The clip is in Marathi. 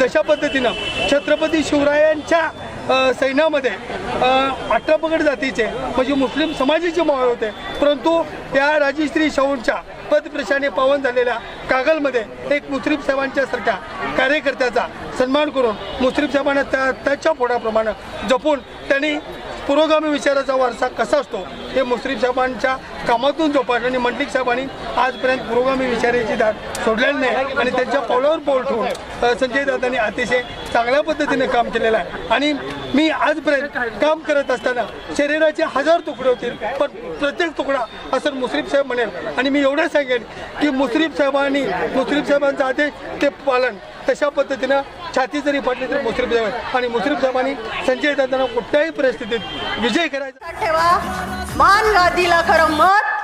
जशा पद्धतीनं छत्रपती शिवरायांच्या सैन्यामध्ये अठरा पगड जातीचे म्हणजे मुस्लिम समाजाचे मावळ होते. परंतु त्या राजश्री शाहूंच्या पदप्रशाने पावन झालेल्या कागलमध्ये एक मुस्लिम साहेबांच्या सारख्या कार्यकर्त्याचा सन्मान करून मुस्लिम साहेबांना त्या त्याच्या पोटाप्रमाणे जपून त्यांनी पुरोगामी विचाराचा वारसा कसा असतो हे मुस्लिम साहेबांच्या कामातून जोपासलं आणि मंडलिक साहेबांनी आजपर्यंत पुरोगामी विचाराची दाट सोडलेली नाही आणि त्यांच्या पावलावर पाऊल ठेवून संजय दादांनी अतिशय चांगल्या पद्धतीने काम केलेलं आहे. आणि मी आजपर्यंत काम करत असताना शरीराचे हजार तुकडे होतील पण प्रत्येक तुकडा असं मुस्लिम साहेब म्हणेल. आणि मी एवढं सांगेन की मुस्लिम साहेबांनी मुस्लिम साहेबांचा आदेश ते पालन तशा पद्धतीनं छाती जरी पडली तरी मुस्लिम साहेब आणि मुस्लिम साहेबांनी संजय दादांना कुठल्याही परिस्थितीत विजय करायचा ठेवा. मान गादीला खरं मत.